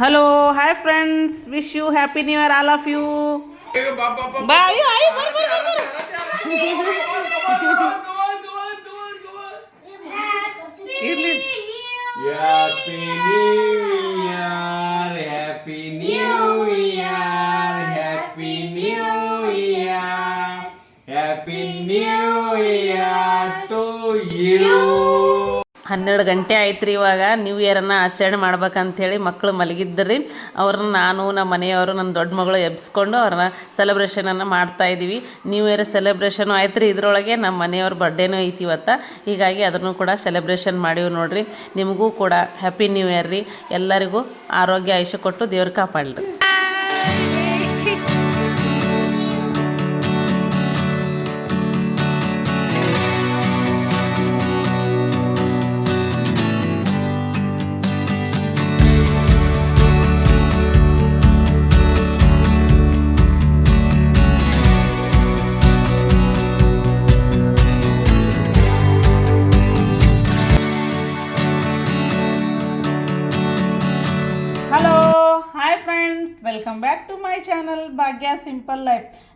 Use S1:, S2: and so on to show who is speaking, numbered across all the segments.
S1: Hello hi friends wish you happy new year all of you ಬಾ ಅಯ್ಯೋ ಅಯ್ಯೋ ಬರ್ ಬರ್ ಬರ್ ಬರ್ ಇರ್ಲಿ
S2: Happy New Year, Happy New Year, Happy New Year, Happy New Year to you.
S1: ಹನ್ನೆರಡು ಗಂಟೆ ಆಯ್ತು ರೀ ಇವಾಗ ನ್ಯೂ ಇಯರನ್ನು ಆಚರಣೆ ಮಾಡ್ಬೇಕಂಥೇಳಿ ಮಕ್ಕಳು ರೀ ಅವ್ರನ್ನ ನಾನು, ನಮ್ಮ ಮನೆಯವರು ನನ್ನ ದೊಡ್ಡ ಮಗಳು ಎಬ್ಸ್ಕೊಂಡು ಅವ್ರನ್ನ ಸೆಲೆಬ್ರೇಷನನ್ನು ಮಾಡ್ತಾ ಇದ್ದೀವಿ ನ್ಯೂ ಇಯರ್ ಸೆಲೆಬ್ರೇಷನು ಆಯ್ತು ರೀ ಇದರೊಳಗೆ ನಮ್ಮ ಮನೆಯವ್ರ ಬರ್ಡೇನೂ ಐತಿ ಇವತ್ತು. ಹೀಗಾಗಿ ಅದನ್ನು ಕೂಡ ಸೆಲೆಬ್ರೇಷನ್ ಮಾಡೀವಿ ನೋಡಿರಿ. ನಿಮಗೂ ಕೂಡ ಹ್ಯಾಪಿ ನ್ಯೂ ಇಯರ್ ರೀ. ಎಲ್ಲರಿಗೂ ಆರೋಗ್ಯ, ಆಯುಷ್ಯ ಕೊಟ್ಟು ದೇವ್ರ ಕಾಪಾಡಲಿ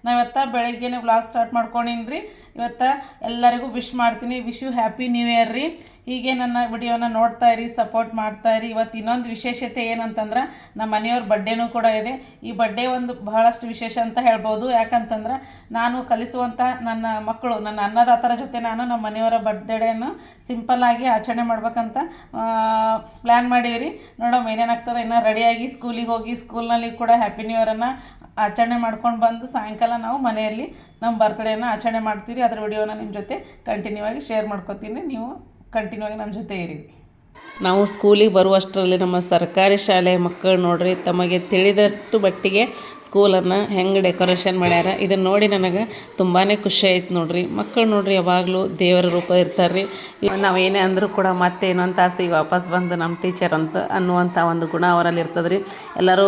S1: ನಾವಿವತ್ತ ಬೆಳಗ್ಗೆನೇ ವ್ಲಾಗ್ ಸ್ಟಾರ್ಟ್ ಮಾಡ್ಕೊಂಡಿನಿ ರೀ ಇವತ್ತು ಎಲ್ಲರಿಗೂ ವಿಶ್ ಮಾಡ್ತೀನಿ. Wish you happy new year ರೀ. ಹೀಗೆ ನನ್ನ ವಿಡಿಯೋನ ನೋಡ್ತಾ ಇರಿ ಸಪೋರ್ಟ್ ಮಾಡ್ತಾ ಇರಿ. ಇವತ್ತು ಇನ್ನೊಂದು ವಿಶೇಷತೆ ಏನಂತಂದ್ರೆ, ನಮ್ಮ ಮನೆಯವ್ರ ಬಡ್ಡೇನೂ ಕೂಡ ಇದೆ. ಈ ಬಡ್ಡೆ ಒಂದು ಬಹಳಷ್ಟು ವಿಶೇಷ ಅಂತ ಹೇಳ್ಬೋದು. ಯಾಕಂತಂದ್ರೆ, ನಾನು ಕಲಿಸುವಂಥ ನನ್ನ ಮಕ್ಕಳು, ನನ್ನ ಅನ್ನದಾತರ ಜೊತೆ ನಾನು ನಮ್ಮ ಮನೆಯವರ ಬರ್ತ್ಡೇಯನ್ನು ಸಿಂಪಲ್ಲಾಗಿ ಆಚರಣೆ ಮಾಡ್ಬೇಕಂತ ಪ್ಲ್ಯಾನ್ ಮಾಡೀವಿ ನೋಡೋಣ ಏನೇನಾಗ್ತದೆ ಇನ್ನೂ ರೆಡಿಯಾಗಿ ಸ್ಕೂಲಿಗೆ ಹೋಗಿ ಸ್ಕೂಲ್ನಲ್ಲಿ ಕೂಡ ಹ್ಯಾಪಿ ನ್ಯೂ ಇಯರನ್ನು ಆಚರಣೆ ಮಾಡ್ಕೊಂಡು ಬಂದು ಸಾಯಂಕಾಲ ನಾವು ಮನೆಯಲ್ಲಿ ನಮ್ಮ ಬರ್ತ್ಡೇನ ಆಚರಣೆ ಮಾಡ್ತೀವಿ ಅದರ ವಿಡಿಯೋನ ನಿಮ್ಮ ಜೊತೆ ಕಂಟಿನ್ಯೂ ಆಗಿ ಶೇರ್ ಮಾಡ್ಕೋತೀನಿ. ನೀವು ಕಂಟಿನ್ಯೂ ಆಗಿ ನಮ್ಮ ಜೊತೆ ಇರಿ. ನಾವು ಸ್ಕೂಲಿಗೆ ಬರುವಷ್ಟರಲ್ಲಿ ನಮ್ಮ ಸರ್ಕಾರಿ ಶಾಲೆ ಮಕ್ಕಳು ನೋಡ್ರಿ, ತಮಗೆ ತಿಳಿದಷ್ಟು ಬಟ್ಟಿಗೆ ಸ್ಕೂಲನ್ನು ಹೆಂಗೆ ಡೆಕೋರೇಷನ್ ಮಾಡ್ಯಾರ ಇದನ್ನು ನೋಡಿ ನನಗೆ ತುಂಬಾ ಖುಷಿ ಆಯ್ತು ನೋಡ್ರಿ. ಮಕ್ಕಳು ನೋಡ್ರಿ ಯಾವಾಗಲೂ ದೇವರ ರೂಪ ಇರ್ತಾರೆ ರೀ ನಾವು ಏನೇ ಅಂದರೂ ಕೂಡ ಮತ್ತೆ ಇನ್ನೊಂದು ತಾಸಿಗೆ ವಾಪಸ್ ಬಂದು ನಮ್ಮ ಟೀಚರ್ ಅಂತ ಅನ್ನುವಂಥ ಒಂದು ಗುಣ ಅವರಲ್ಲಿ ಇರ್ತದೆ ರೀ ಎಲ್ಲರೂ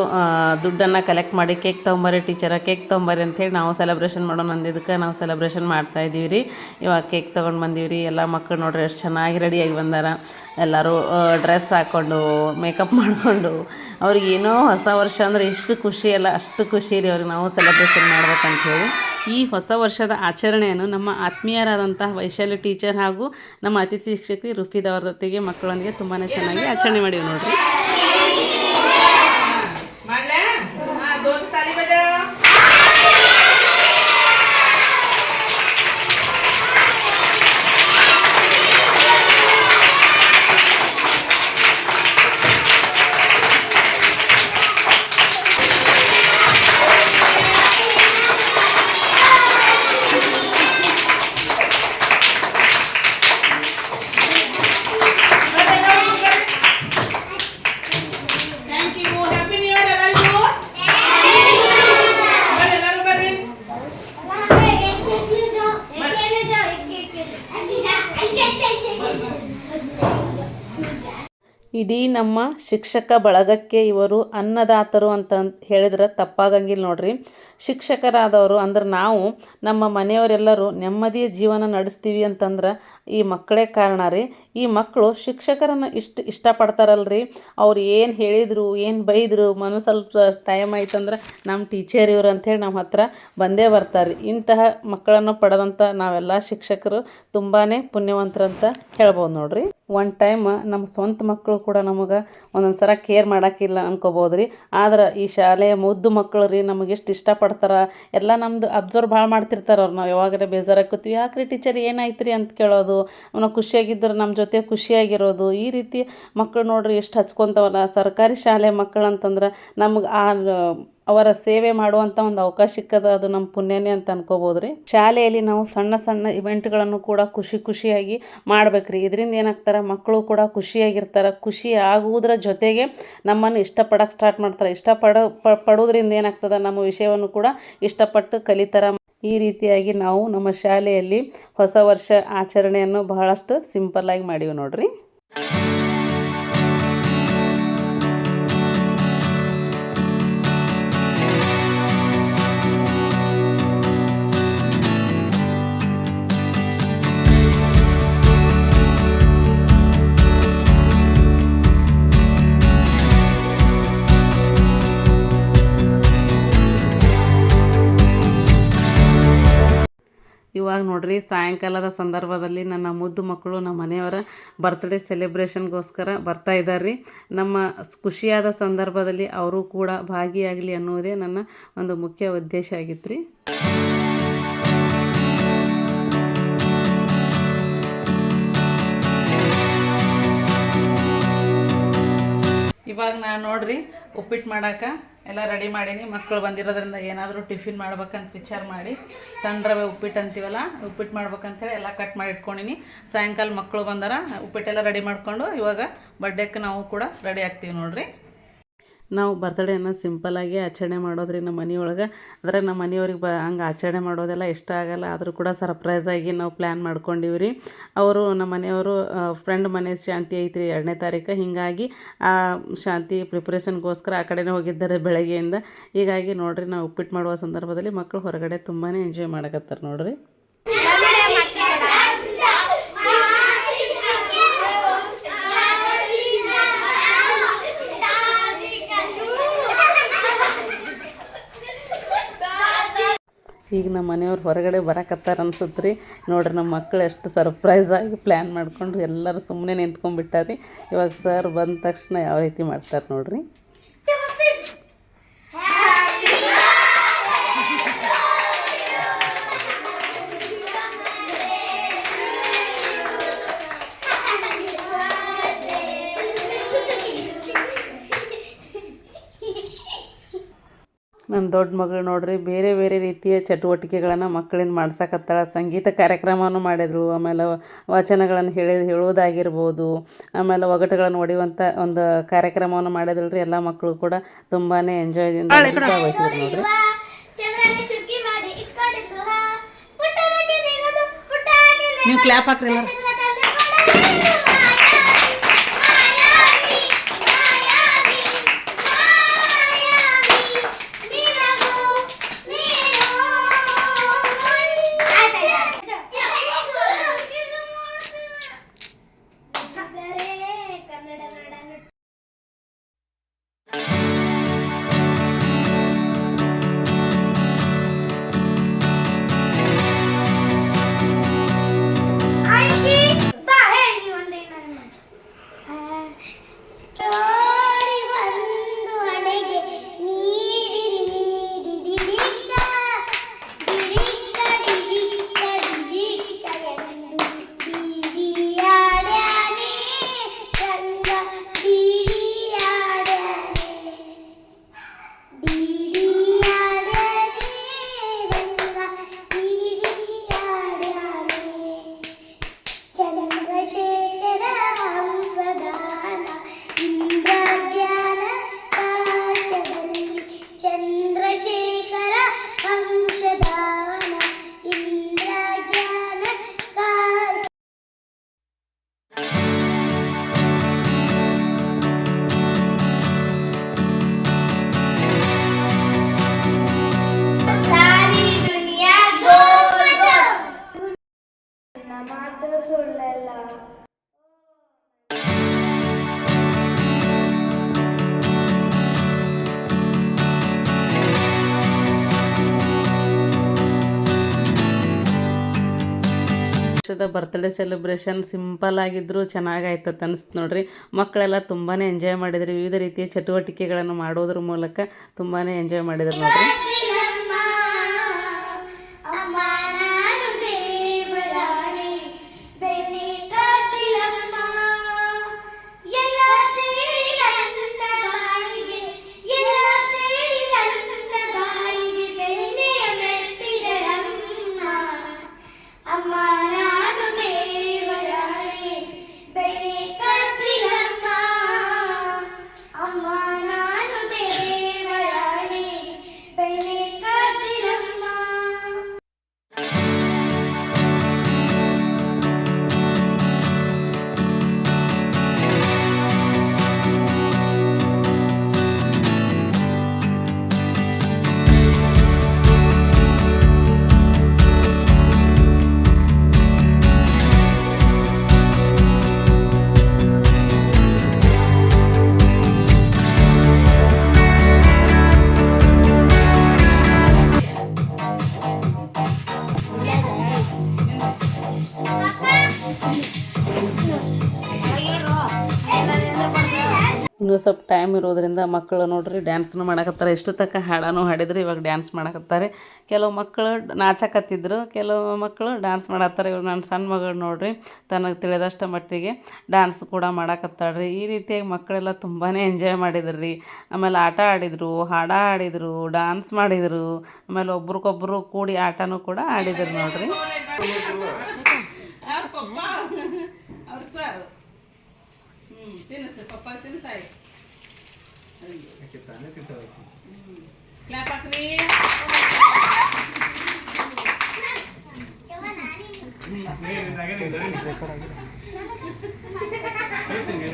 S1: ದುಡ್ಡನ್ನು ಕಲೆಕ್ಟ್ ಮಾಡಿ ಕೇಕ್ ತೊಗೊಂಬರ್ರಿ ಟೀಚರ ಕೇಕ್ ತೊಗೊಂಬರ್ರಿ ಅಂಥೇಳಿ ನಾವು ಸೆಲೆಬ್ರೇಷನ್ ಮಾಡೋಣ ಅಂದಿದ್ದಕ್ಕೆ ನಾವು ಸೆಲೆಬ್ರೇಷನ್ ಮಾಡ್ತಾ ಇದ್ದೀವಿ ರೀ ಇವಾಗ ಕೇಕ್ ತೊಗೊಂಡು ಬಂದೀವಿ ರೀ ಎಲ್ಲ ಮಕ್ಕಳು ನೋಡ್ರಿ ಎಷ್ಟು ಚೆನ್ನಾಗಿ ರೆಡಿಯಾಗಿ ಬಂದಾರ. ಎಲ್ಲರೂ ಡ್ರೆಸ್ ಹಾಕ್ಕೊಂಡು ಮೇಕಪ್ ಮಾಡಿಕೊಂಡು, ಅವ್ರಿಗೆ ಏನೋ ಹೊಸ ವರ್ಷ ಅಂದರೆ ಎಷ್ಟು ಖುಷಿ ಅಲ್ಲ, ಅಷ್ಟು ಖುಷಿ ರೀ ಅವ್ರಿಗೆ ನಾವು ಸೆಲೆಬ್ರೇಷನ್ ಮಾಡ್ಬೇಕಂತ ಹೇಳಿ. ಈ ಹೊಸ ವರ್ಷದ ಆಚರಣೆಯನ್ನು ನಮ್ಮ ಆತ್ಮೀಯರಾದಂತಹ ವೈಶಾಲಿ ಟೀಚರ್ ಹಾಗೂ ನಮ್ಮ ಅತಿಥಿ ಶಿಕ್ಷಕಿ ರುಫಿದವ್ರ ಜೊತೆಗೆ ಮಕ್ಕಳೊಂದಿಗೆ ತುಂಬಾ ಚೆನ್ನಾಗಿ ಆಚರಣೆ ಮಾಡೀವಿ ನೋಡ್ರಿ. ಇಡೀ ನಮ್ಮ ಶಿಕ್ಷಕ ಬಳಗಕ್ಕೆ ಇವರು ಅನ್ನದಾತರು ಅಂತ ಹೇಳಿದ್ರೆ ತಪ್ಪಾಗಂಗಿಲ್ಲ ನೋಡ್ರಿ. ಶಿಕ್ಷಕರಾದವರು ಅಂದ್ರೆ ನಾವು ನಮ್ಮ ಮನೆಯವರೆಲ್ಲರೂ ನೆಮ್ಮದಿಯ ಜೀವನ ನಡೆಸ್ತೀವಿ ಅಂತಂದ್ರೆ ಈ ಮಕ್ಕಳೇ ಕಾರಣ ರೀ. ಈ ಮಕ್ಕಳು ಶಿಕ್ಷಕರನ್ನು ಇಷ್ಟು ಇಷ್ಟಪಡ್ತಾರಲ್ರಿ. ಅವ್ರು ಏನು ಹೇಳಿದರು, ಏನು ಬೈದರು ಮನು ಸ್ವಲ್ಪ ಟೈಮ್ ಆಯ್ತಂದ್ರೆ ನಮ್ಮ ಟೀಚರ್ ಇವ್ರು ಅಂಥೇಳಿ ನಮ್ಮ ಹತ್ರ ಬಂದೇ ಬರ್ತಾರೆ ಇಂತಹ ಮಕ್ಕಳನ್ನು ಪಡೆದಂಥ ನಾವೆಲ್ಲ ಶಿಕ್ಷಕರು ತುಂಬಾ ಪುಣ್ಯವಂತರಂತ ಹೇಳ್ಬೋದು ನೋಡ್ರಿ. ಒನ್ ಟೈಮ್ ನಮ್ಮ ಸ್ವಂತ ಮಕ್ಕಳು ಕೂಡ ನಮಗೆ ಒಂದೊಂದು ಸರ ಕೇರ್ ಮಾಡೋಕ್ಕಿಲ್ಲ ಅನ್ಕೋಬೋದು ರೀ ಆದ್ರೆ ಈ ಶಾಲೆಯ ಮುದ್ದು ಮಕ್ಕಳು ರೀ ನಮಗೆ ಎಷ್ಟು ಇಷ್ಟಪಡ್ತಾರೆ ಎಲ್ಲ ನಮ್ಮದು ಅಬ್ಸರ್ವ್ ಭಾಳ ಮಾಡ್ತಿರ್ತಾರೆ ಅವ್ರು ನಾವು. ಯಾವಾಗಲೇ ಬೇಜಾರಾಗ್ತೀವಿ ಯಾಕ್ರಿ ಟೀಚರ್ ಏನಾಯ್ತು ರೀ ಅಂತ ಕೇಳೋದು ನಾವು ಖುಷಿಯಾಗಿದ್ದರೆ ನಮ್ಮ ಜೊತೆ ಖುಷಿಯಾಗಿರೋದು. ಈ ರೀತಿ ಮಕ್ಕಳು ನೋಡ್ರಿ ಎಷ್ಟು ಹಚ್ಕೊತಾವಲ್ಲ ಸರ್ಕಾರಿ ಶಾಲೆ ಮಕ್ಕಳು ಅಂತಂದ್ರೆ ನಮ್ಗೆ ಆ ಅವರ ಸೇವೆ ಮಾಡುವಂಥ ಒಂದು ಅವಕಾಶ ಸಿಕ್ಕದ ಅದು ನಮ್ಮ ಪುಣ್ಯನೇ ಅಂತ ಅನ್ಕೋಬೋದು ರೀ ಶಾಲೆಯಲ್ಲಿ ನಾವು ಸಣ್ಣ ಸಣ್ಣ ಇವೆಂಟ್ಗಳನ್ನು ಕೂಡ ಖುಷಿ ಖುಷಿಯಾಗಿ ಮಾಡ್ಬೇಕ್ರಿ. ಇದರಿಂದ ಏನಾಗ್ತಾರೆ ಮಕ್ಕಳು ಕೂಡ ಖುಷಿಯಾಗಿರ್ತಾರೆ. ಖುಷಿ ಆಗುವುದರ ಜೊತೆಗೆ ನಮ್ಮನ್ನು ಇಷ್ಟಪಡಕ್ಕೆ ಸ್ಟಾರ್ಟ್ ಮಾಡ್ತಾರೆ. ಇಷ್ಟಪಡ ಪಡೋದ್ರಿಂದ ಏನಾಗ್ತದೆ ನಮ್ಮ ವಿಷಯವನ್ನು ಕೂಡ ಇಷ್ಟಪಟ್ಟು ಕಲಿತಾರೆ. ಈ ರೀತಿಯಾಗಿ ನಾವು ನಮ್ಮ ಶಾಲೆಯಲ್ಲಿ ಹೊಸ ವರ್ಷ ಆಚರಣೆಯನ್ನು ಬಹಳಷ್ಟು ಸಿಂಪಲ್ಲಾಗಿ ಮಾಡೀವಿ ನೋಡ್ರಿ. ಇವಾಗ ನೋಡ್ರಿ, ಸಾಯಂಕಾಲದ ಸಂದರ್ಭದಲ್ಲಿ ನನ್ನ ಮುದ್ದು ಮಕ್ಕಳು ನಮ್ಮ ಮನೆಯವರ ಬರ್ತ್ಡೇ ಸೆಲೆಬ್ರೇಷನ್ಗೋಸ್ಕರ ಬರ್ತಾ ಇದ್ದಾರೆ ನಮ್ಮ ಖುಷಿಯಾದ ಸಂದರ್ಭದಲ್ಲಿ ಅವರು ಕೂಡ ಭಾಗಿಯಾಗಲಿ ಅನ್ನುವುದೇ ನನ್ನ ಒಂದು ಮುಖ್ಯ ಉದ್ದೇಶ ಆಗಿತ್ತು ರೀ ಇವಾಗ ನಾನು ನೋಡ್ರಿ ಉಪ್ಪಿಟ್ಟು ಮಾಡೋಕೆ ಎಲ್ಲ ರೆಡಿ ಮಾಡೀನಿ. ಮಕ್ಕಳು ಬಂದಿರೋದ್ರಿಂದ ಏನಾದರೂ ಟಿಫಿನ್ ಮಾಡ್ಬೇಕಂತ ವಿಚಾರ ಮಾಡಿ, ಸಣ್ಣ ರವೆ ಉಪ್ಪಿಟ್ಟು ಅಂತೀವಲ್ಲ ಉಪ್ಪಿಟ್ಟು ಮಾಡ್ಬೇಕಂತೇಳಿ ಎಲ್ಲ ಕಟ್ ಮಾಡಿ ಇಟ್ಕೊಂಡಿನಿ. ಸಾಯಂಕಾಲ ಮಕ್ಕಳು ಬಂದಾರ, ಉಪ್ಪಿಟ್ಟೆಲ್ಲ ರೆಡಿ ಮಾಡಿಕೊಂಡು ಇವಾಗ ಬರ್ಡೇಕ್ಕೆ ನಾವು ಕೂಡ ರೆಡಿ ಆಗ್ತೀವಿ ನೋಡ್ರಿ. ನಾವು ಬರ್ತಡೇನ ಸಿಂಪಲ್ಲಾಗಿ ಆಚರಣೆ ಮಾಡೋದ್ರಿ ನಮ್ಮ ಮನೆಯೊಳಗೆ. ಆದರೆ ನಮ್ಮ ಮನೆಯವ್ರಿಗೆ ಬ, ಹಂಗೆ ಆಚರಣೆ ಮಾಡೋದೆಲ್ಲ ಇಷ್ಟ ಆಗಲ್ಲ. ಆದರೂ ಕೂಡ ಸರ್ಪ್ರೈಸ್ ಆಗಿ ನಾವು ಪ್ಲ್ಯಾನ್ ಮಾಡ್ಕೊಂಡಿವಿ ರೀ ಅವರು ನಮ್ಮ ಮನೆಯವರು ಫ್ರೆಂಡ್ ಮನೆ ಶಾಂತಿ ಐತ್ರಿ ಎರಡನೇ ತಾರೀಕು. ಹೀಗಾಗಿ, ಆ, ಶಾಂತಿ ಪ್ರಿಪ್ರೇಷನ್ಗೋಸ್ಕರ ಆ ಕಡೆನೇ ಹೋಗಿದ್ದಾರೆ ಬೆಳಗ್ಗೆಯಿಂದ. ಹೀಗಾಗಿ ನೋಡಿರಿ, ನಾವು ಉಪ್ಪಿಟ್ಟು ಮಾಡುವ ಸಂದರ್ಭದಲ್ಲಿ ಮಕ್ಕಳು ಹೊರಗಡೆ ತುಂಬಾ ಎಂಜಾಯ್ ಮಾಡಕತ್ತಾರೆ ನೋಡ್ರಿ. ಈಗ ನಮ್ಮ ಮನೆಯವ್ರು ಹೊರಗಡೆ ಬರಕತ್ತಾರ ಅನ್ಸುತ್ತೆ ರೀ ನೋಡ್ರಿ ನಮ್ಮ ಮಕ್ಕಳು ಎಷ್ಟು ಸರ್ಪ್ರೈಸ್ ಆಗಿ ಪ್ಲ್ಯಾನ್ ಮಾಡಿಕೊಂಡು ಎಲ್ಲರೂ ಸುಮ್ಮನೆ ನಿಂತ್ಕೊಂಡ್ಬಿಟ್ಟಾರಿ. ಇವಾಗ ಸರ್ ಬಂದ ತಕ್ಷಣ ಯಾವ ರೀತಿ ಮಾಡ್ತಾರೆ ನೋಡ್ರಿ? ನನ್ನ ದೊಡ್ಡ ಮಗಳು ನೋಡ್ರಿ ಬೇರೆ ಬೇರೆ ರೀತಿಯ ಚಟುವಟಿಕೆಗಳನ್ನು ಮಕ್ಕಳಿಂದ ಮಾಡ್ಸಕತ್ತಾಳ. ಸಂಗೀತ ಕಾರ್ಯಕ್ರಮವನ್ನು ಮಾಡಿದ್ರು ಆಮೇಲೆ ವಚನಗಳನ್ನು ಹೇಳಿ ಹೇಳೋದಾಗಿರ್ಬೋದು ಆಮೇಲೆ ಒಗಟುಗಳನ್ನು ಹೊಡೆಯುವಂಥ ಒಂದು ಕಾರ್ಯಕ್ರಮವನ್ನು ಮಾಡಿದ್ರು ರೀ ಎಲ್ಲ ಮಕ್ಕಳು ಕೂಡ ತುಂಬಾ ಎಂಜಾಯ್ದಿಂದ ಭಾಗವಹಿಸಿದ್ರು ನೋಡ್ರಿ.
S3: ನೀವು ಚುಕ್ಕಿ ಮಾಡಿ
S1: ಬರ್ತ್ಡೇ ಸೆಲೆಬ್ರೇಷನ್ ಸಿಂಪಲ್ ಆಗಿದ್ರು ಚೆನ್ನಾಗಾಯ್ತು ಅನಿಸ್ತು ನೋಡ್ರಿ. ಮಕ್ಕಳೆಲ್ಲ ತುಂಬಾ ಎಂಜಾಯ್ ಮಾಡಿದ್ರು. ವಿವಿಧ ರೀತಿಯ ಚಟುವಟಿಕೆಗಳನ್ನು ಮಾಡೋದ್ರ ಮೂಲಕ ತುಂಬಾ ಎಂಜಾಯ್ ಮಾಡಿದ್ರು ನೋಡ್ರಿ. ಸ್ವಲ್ಪ ಟೈಮ್ ಇರೋದ್ರಿಂದ ಮಕ್ಕಳು ನೋಡ್ರಿ ಡ್ಯಾನ್ಸ್ನು ಮಾಡಕತ್ತಾರೆ. ಎಷ್ಟು ತಕ್ಕ ಹಾಡನೂ ಹಾಡಿದ್ರು, ಇವಾಗ ಡ್ಯಾನ್ಸ್ ಮಾಡಕತ್ತಾರೆ. ಕೆಲವು ಮಕ್ಕಳು ನಾಚಕತ್ತಿದ್ರು, ಕೆಲವು ಮಕ್ಕಳು ಡ್ಯಾನ್ಸ್ ಮಾಡತ್ತಾರೆ ಇವಾಗ ನನ್ನ ಸಣ್ಣ ಮಗಳು ನೋಡ್ರಿ, ತನಗೆ ತಿಳಿದಷ್ಟು ಮಟ್ಟಿಗೆ ಡ್ಯಾನ್ಸ್ ಕೂಡ ಮಾಡಕತ್ತಾಳ್ರಿ. ಈ ರೀತಿಯಾಗಿ ಮಕ್ಕಳೆಲ್ಲ ತುಂಬಾ ಎಂಜಾಯ್ ಮಾಡಿದ್ರು. ರೀ ಆಮೇಲೆ ಆಟ ಆಡಿದರು, ಹಾಡ ಆಡಿದರು ಡ್ಯಾನ್ಸ್ ಮಾಡಿದರು. ಆಮೇಲೆ ಒಬ್ರಿಗೊಬ್ರು ಕೂಡಿ ಆಟನೂ ಕೂಡ ಆಡಿದ್ರು ನೋಡ್ರಿ. చెప్తాను తిట్టవచ్చు క్లాప్ అక్కడే దగ్గర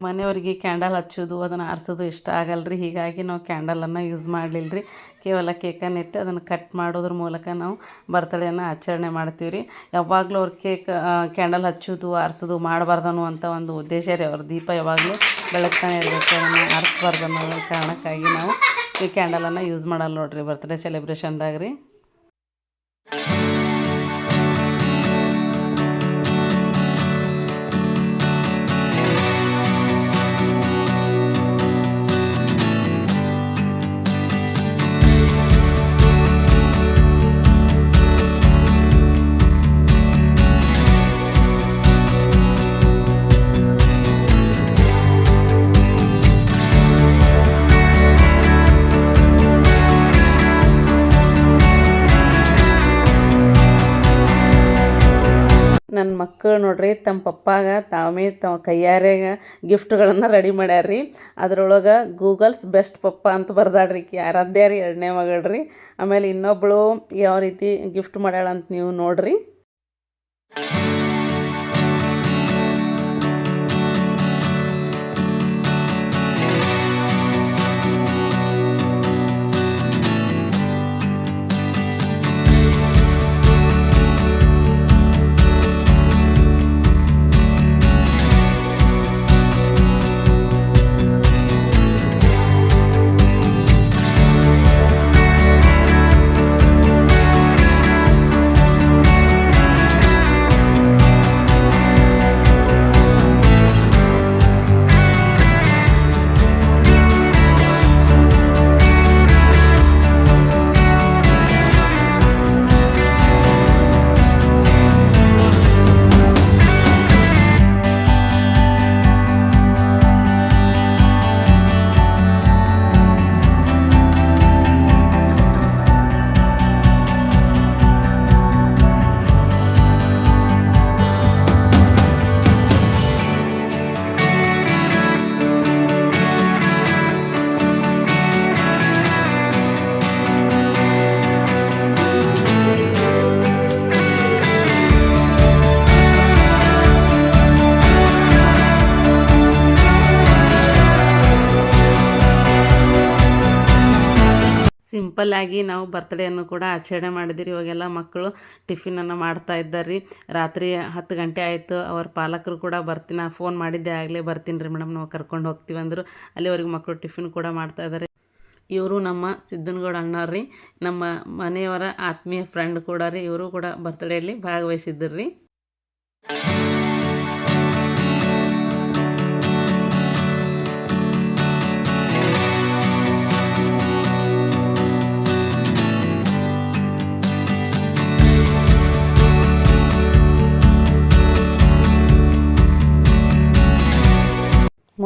S1: ಮನೆಯವ್ರಿಗೆ ಕ್ಯಾಂಡಲ್ ಹಚ್ಚೋದು, ಅದನ್ನು ಆರಿಸೋದು ಇಷ್ಟ ಆಗಲ್ಲ ರೀ ಹೀಗಾಗಿ ನಾವು ಕ್ಯಾಂಡಲನ್ನು ಯೂಸ್ ಮಾಡಲಿಲ್ಲ ರೀ ಕೇವಲ ಕೇಕನ್ನು ಇಟ್ಟು ಅದನ್ನು ಕಟ್ ಮಾಡೋದ್ರ ಮೂಲಕ ನಾವು ಬರ್ತಡೇನ ಆಚರಣೆ ಮಾಡ್ತೀವಿ ರೀ ಯಾವಾಗಲೂ ಅವ್ರ ಕೇಕ್ ಕ್ಯಾಂಡಲ್ ಹಚ್ಚೋದು, ಆರಿಸೋದು ಮಾಡಬಾರ್ದು ಅಂತ ಒಂದು ಉದ್ದೇಶ ರೀ ಅವ್ರ ದೀಪ ಯಾವಾಗಲೂ ಬೆಳಗ್ತಾನೆ ಇರಬೇಕು. ಅದನ್ನು ಆರಿಸ್ಬಾರ್ದು ಅನ್ನೋ ಕಾರಣಕ್ಕಾಗಿ ನಾವು ಈ ಕ್ಯಾಂಡಲನ್ನು ಯೂಸ್ ಮಾಡಲ್ಲ ನೋಡ್ರಿ. ಬರ್ತಡೇ ಸೆಲೆಬ್ರೇಷನ್ದಾಗ ರೀ ನನ್ನ ಮಕ್ಕಳು ನೋಡ್ರಿ ತಮ್ಮ ಪಪ್ಪಾಗ, ತಾವೇ ತಮ್ಮ ಕೈಯಾರೆಗ ಗಿಫ್ಟ್ಗಳನ್ನು ರೆಡಿ ಮಾಡ್ಯಾರ್ರಿ. ಅದರೊಳಗೆ ಗೂಗಲ್ಸ್ ಬೆಸ್ಟ್ ಪಪ್ಪ ಅಂತ ಬರ್ದಾಡ್ರಿ ಯಾರದ್ದೇ ರೀ, ಎರಡನೇ ಮಗಳ್ರಿ. ಆಮೇಲೆ ಇನ್ನೊಬ್ಬಳು ಯಾವ ರೀತಿ ಗಿಫ್ಟ್ ಮಾಡ್ಯಾಳಂತ ನೀವು ನೋಡ್ರಿ. ಸಿಂಪಲ್ಲಾಗಿ ನಾವು ಬರ್ತ್ಡೇಯನ್ನು ಕೂಡ ಆಚರಣೆ ಮಾಡಿದಿರಿ. ಇವಾಗೆಲ್ಲ ಮಕ್ಕಳು ಟಿಫಿನನ್ನು ಮಾಡ್ತಾ ಇದ್ದಾರೆ ರೀ ರಾತ್ರಿ ಹತ್ತು ಗಂಟೆ ಆಯಿತು, ಅವ್ರ ಪಾಲಕರು ಕೂಡ ಬರ್ತೀನಿ ಫೋನ್ ಮಾಡಿದ್ದೆ ಆಗಲೇ ಬರ್ತೀನಿ ರೀ ಮೇಡಮ್, ನಾವು ಕರ್ಕೊಂಡು ಹೋಗ್ತೀವಿ ಅಂದರು. ಅಲ್ಲಿವರೆಗೂ ಮಕ್ಕಳು ಟಿಫಿನ್ ಕೂಡ ಮಾಡ್ತಾ ಇದ್ದಾರೆ ಇವರು ನಮ್ಮ ಸಿದ್ದನಗೌಡ ರೀ. ನಮ್ಮ ಮನೆಯವರ ಆತ್ಮೀಯ ಫ್ರೆಂಡ್ ಕೂಡ ರೀ. ಇವರು ಕೂಡ ಬರ್ತ್ಡೇಲಿ ಭಾಗವಹಿಸಿದ್ದರು ರೀ.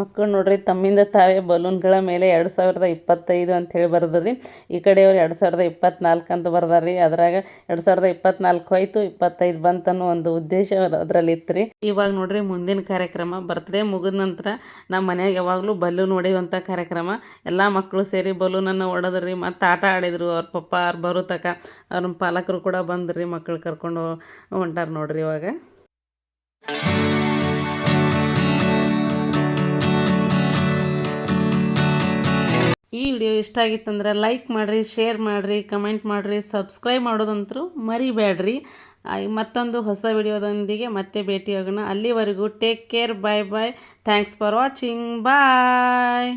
S1: ಮಕ್ಕಳು ನೋಡ್ರಿ, ತಮ್ಮಿಂದ ತಾವೇ ಬಲೂನ್ಗಳ ಮೇಲೆ ಎರಡು ಸಾವಿರದ ಇಪ್ಪತ್ತೈದು ಅಂಥೇಳಿ ಬರ್ದ್ರಿ ಈ ಕಡೆಯವ್ರು ಎರಡು ಸಾವಿರದ ಇಪ್ಪತ್ನಾಲ್ಕು ಅಂತ ಬರ್ದಾರ್ರಿ. ಅದ್ರಾಗ ಎರಡು ಸಾವಿರದ ಇಪ್ಪತ್ನಾಲ್ಕು ಹೋಯ್ತು, ಇಪ್ಪತ್ತೈದು ಬಂತನ್ನೋ ಒಂದು ಉದ್ದೇಶ ಅದರಲ್ಲಿ ಇತ್ತು ರೀ ಇವಾಗ ನೋಡ್ರಿ ಮುಂದಿನ ಕಾರ್ಯಕ್ರಮ ಬರ್ತದೆ. ಮುಗಿದ ನಂತರ ನಮ್ಮ ಮನೆಯಾಗ ಯಾವಾಗಲೂ ಬಲೂನ್ ಹೊಡೆಯುವಂಥ ಕಾರ್ಯಕ್ರಮ. ಎಲ್ಲ ಮಕ್ಕಳು ಸೇರಿ ಬಲೂನನ್ನು ಹೊಡೆದ್ರಿ ಮತ್ತು ಆಟ ಆಡಿದರು ಅವ್ರ ಪಪ್ಪ, ಅವ್ರು ಬರೋ ತಕ ಅವ್ರ ಪಾಲಕರು ಕೂಡ ಬಂದ್ರಿ ಮಕ್ಕಳು ಕರ್ಕೊಂಡು ಹೊಂಟಾರ ನೋಡ್ರಿ ಇವಾಗ. ಈ ವಿಡಿಯೋ ಇಷ್ಟ ಆಗಿತ್ತಂದ್ರೆ ಲೈಕ್ ಮಾಡಿರಿ, ಶೇರ್ ಮಾಡಿರಿ, ಕಮೆಂಟ್ ಮಾಡಿರಿ, ಸಬ್ಸ್ಕ್ರೈಬ್ ಮಾಡೋದಂತರೂ ಮರಿಬೇಡ್ರಿ. ಮತ್ತೊಂದು ಹೊಸ ವಿಡಿಯೋದೊಂದಿಗೆ ಮತ್ತೆ ಭೇಟಿಯಾಗೋಣ. ಅಲ್ಲಿವರೆಗೂ take care bye bye thanks for watching bye